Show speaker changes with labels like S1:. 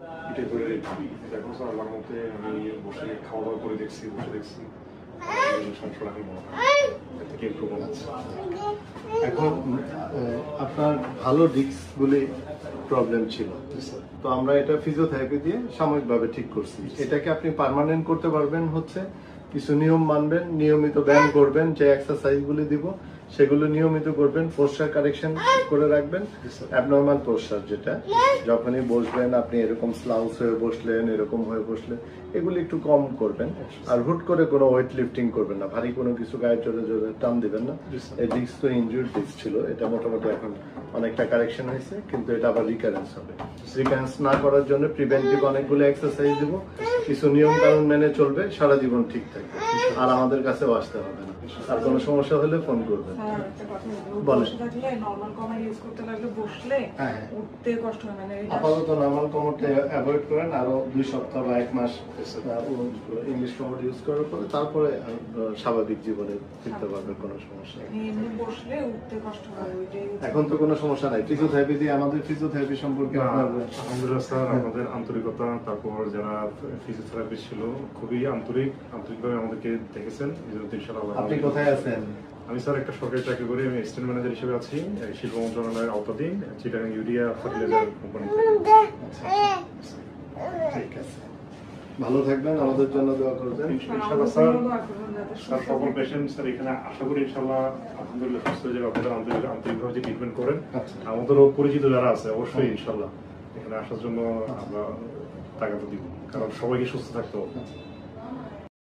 S1: Active হয়ে এখন sir আল্লাহর মতে আমি বসে খাওয়া দাওয়া করে দেখছি, বসে দেখছি। এখন
S2: আপনার ভালো ডিস্ক বলে প্রবলেম ছিল। তো আমরা এটা ফিজিওথেরাপি দিয়ে সাময়িকভাবে ঠিক করছি। এটাকে আপনি পার্মানেন্ট করতে পারবেন হচ্ছে, কিছু নিয়ম মানবেন, নিয়মিত ব্যায়াম করবেন, যে এক্সারসাইজ গুলি দিব সেগুলো নিয়মিত করবেন পোস্টার কারেকশন করে রাখবেন অ্যাবনর্মাল পোস্টার যেটা। যখনই বসবেন আপনি এরকম স্লাউস হয়ে বসলেন এরকম হয়ে বসলেন এগুলি একটু কম করবেন। আর হুট করে কোনো ওয়েট লিফটিং করবেন না। ভারী কোনো কিছু গায়ে চলে যাবে টান দিবেন না। এই ডিস্ক তো ইনজুর ডিস্ক ছিল। এটা মোটামুটি এখন অনেকটা কারেকশন হয়েছে কিন্তু এটা আবার রিকারেন্স হবে। রিকারেন্স না করার জন্য প্রিভেন্টিভ অনেকগুলো এক্সারসাইজ দিব। কিছু নিয়ম কানুন মেনে চলবে সারা জীবন ঠিক থাকবে আর আমাদের কাছেও আসতে হবে না আর কোনো সমস্যা হলে ফোন করবেন। বলেন। হ্যাঁ, হ্যাঁ।
S3: মানে
S2: আপাতত নর্মাল কমোডটা অ্যাভয়েড করেন আরও দুই সপ্তাহ বা এক মাস ইংলিশ কমোড ইউজ করার পরে তারপরে স্বাভাবিক জীবনে ফিরতে পারবে কোনো সমস্যা এখন তো কোনো সমস্যা নাই ফিজিওথেরাপি দিয়ে আমাদের ফিজিওথেরাপি সম্পর্কে আপনার
S1: আলহামদুলিল্লাহ স্যার আপনাদের আন্তরিকতা তারপর যারা ফিজিওথেরাপিস্ট ছিল খুবই আন্তরিক আন্তরিকভাবে আমাদেরকে দেখেছেন
S2: আপনি
S1: আমাদের-
S2: কোথায় আছেন?
S1: আমি স্যার একটা সরকারি চাকরি করি আমি অ্যাসিস্ট্যান্ট ম্যানেজার হিসেবে আছি শিল্প মন্ত্রণালয়ের আওতাধীন চিটাগাং ইউরিয়া ফার্টিলাইজার কোম্পানি
S2: ঠিক আছে। ভালো থাকবেন আমাদের জন্য দোয়া করবেন।
S1: ইনশাআল্লাহ স্যার স্যার সকল পেশেন্ট স্যার এখানে আশা করি ইনশাআল্লাহ আলহামদুলিল্লাহ সুস্থ হয়ে যাবে আন্তরিক আন্তরিকভাবে যে ট্রিটমেন্ট করেন
S2: আচ্ছা।
S1: আমাদেরও পরিচিত যারা আছে অবশ্যই ইনশাআল্লাহ এখানে আসার জন্য আমরা টাকা তো দিব কারণ সবাইকে সুস্থ থাকতে হবে।